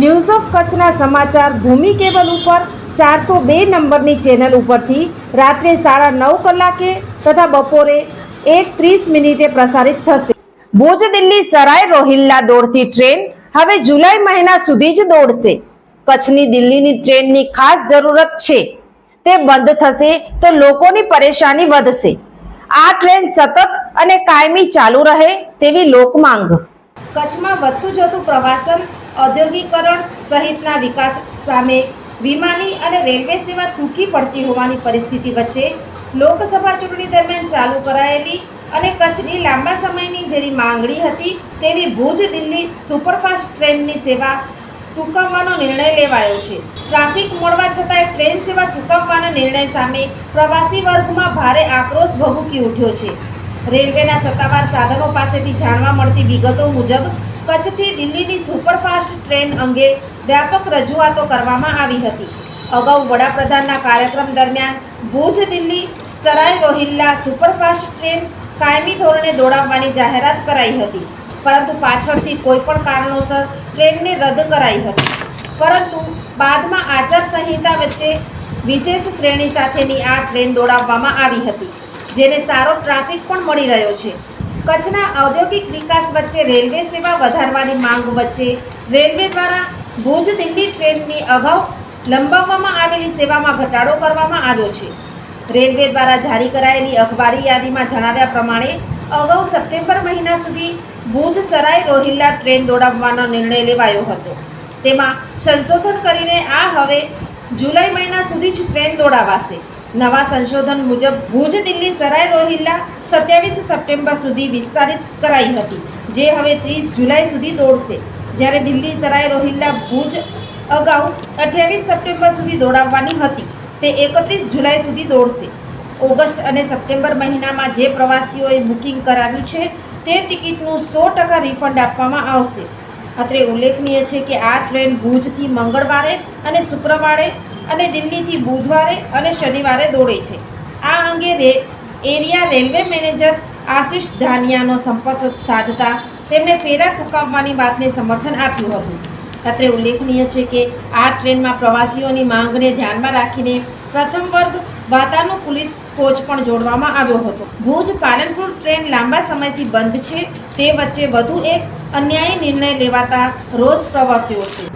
news of કચ્છના સમાચાર ભૂમિ cable ઉપર ચારસો બે નંબરની ચેનલ ઉપરથી રાત્રે સાડા નવ કલાકે તથા બપોરે એક ત્રીસ મિનિટે પ્રસારિત થશે. ભુજ દિલ્હી સરાય રોહિલ્લા દોડતી ટ્રેન હવે જુલાઈ મહિના સુધી જ દોડશે. કચ્છની દિલ્હીની ટ્રેનની ખાસ જરૂરત છે. તે બંધ થશે તો લોકોની પરેશાની વધશે. આ ટ્રેન સતત અને કાયમી ચાલુ રહે તેવી લોકમાંગ. કચ્છમાં વધતું જતું પ્રવાસન ઔદ્યોગિકરણ સહિતના વિકાસ સામે વિમાની અને રેલવે સેવા ટૂંકી પડતી હોવાની પરિસ્થિતિ વચ્ચે લોકસભા ચૂંટણી દરમિયાન ચાલુ કરાયેલી અને કચ્છની લાંબા સમયની જેની માંગણી હતી તેવી ભુજ દિલ્હી સુપરફાસ્ટ ટ્રેનની સેવા ટૂંકાવવાનો નિર્ણય લેવાયો છે. ટ્રાફિક મોડવા છતાંય ટ્રેન સેવા ટૂંકાવવાના નિર્ણય સામે પ્રવાસી વર્ગમાં ભારે આક્રોશ ભભૂકી ઉઠ્યો છે. રેલવેના સત્તાવાર સાધનો પાસેથી જાણવા મળતી વિગતો મુજબ કચ્છથી દિલ્હીની સુપરફાસ્ટ ટ્રેન અંગે વ્યાપક રજૂઆતો કરવામાં આવી હતી. અગાઉ વડાપ્રધાનના કાર્યક્રમ દરમિયાન ભુજ, દિલ્હી સરાય રોહિલ્લા સુપરફાસ્ટ ટ્રેન કાયમી ધોરણે દોડાવવાની જાહેરાત કરાઈ હતી. પરંતુ પાછળથી કોઈપણ કારણોસર ટ્રેનને રદ કરાઈ હતી. પરંતુ બાદમાં આચારસંહિતા વચ્ચે વિશેષ શ્રેણી સાથેની આ ટ્રેન દોડાવવામાં આવી હતી, જેને સારો ટ્રાફિક પણ મળી રહ્યો છે. કચ્છના ઔદ્યોગિક વિકાસ વચ્ચે રેલવે સેવા વધારવાની માંગ વચ્ચે રેલવે દ્વારા ભુજ દિલ્હી ટ્રેનની અગાઉ લંબાવવામાં આવેલી સેવામાં ઘટાડો કરવામાં આવ્યો છે. રેલવે દ્વારા જારી કરાયેલી અખબારી યાદીમાં જણાવ્યા પ્રમાણે, અગાઉ સપ્ટેમ્બર મહિના સુધી ભુજ સરાય રોહિલ્લા ટ્રેન દોડાવવાનો નિર્ણય લેવાયો હતો. તેમાં સંશોધન કરીને આ હવે જુલાઈ મહિના સુધી જ ટ્રેન દોડાવાશે. નવા સંશોધન મુજબ ભુજ, દિલ્હી સરાય રોહિલ્લા સત્યાવીસ સપ્ટેમ્બર સુધી વિસ્તારિત કરાઈ હતી, જે હવે ત્રીસ જુલાઈ સુધી દોડશે. જ્યારે દિલ્હી સરાય રોહિલ્લા ભુજ અગાઉ અઠ્યાવીસ સપ્ટેમ્બર સુધી દોડાવવાની હતી, તે એકત્રીસ જુલાઈ સુધી દોડશે. ઓગસ્ટ અને સપ્ટેમ્બર મહિનામાં જે પ્રવાસીઓએ બુકિંગ કરાવ્યું છે, તે ટિકિટનું સો ટકા રિફંડ આપવામાં આવશે. અત્રે ઉલ્લેખનીય છે કે આ ટ્રેન ભુજથી મંગળવારે અને શુક્રવારે અને દિલ્હીથી બુધવારે અને શનિવારે દોડે છે. આ અંગે એરિયા રેલવે મેનેજર આશિષ ધાનિયાનો સંપર્ક સાધતા તેમણે ફેરા ફૂંકાવવાની વાતને સમર્થન આપ્યું હતું. અત્રે ઉલ્લેખનીય છે કે આ ટ્રેનમાં પ્રવાસીઓની માંગને ધ્યાનમાં રાખીને પ્રથમ વર્ગ વાતાનુકૂલિત કોચ પણ જોડવામાં આવ્યો હતો. ભુજ પાલનપુર ટ્રેન લાંબા સમયથી બંધ છે. તે વચ્ચે વધુ એક અન્યાયી નિર્ણય લેવાતા રોષ પ્રવર્ત્યો છે.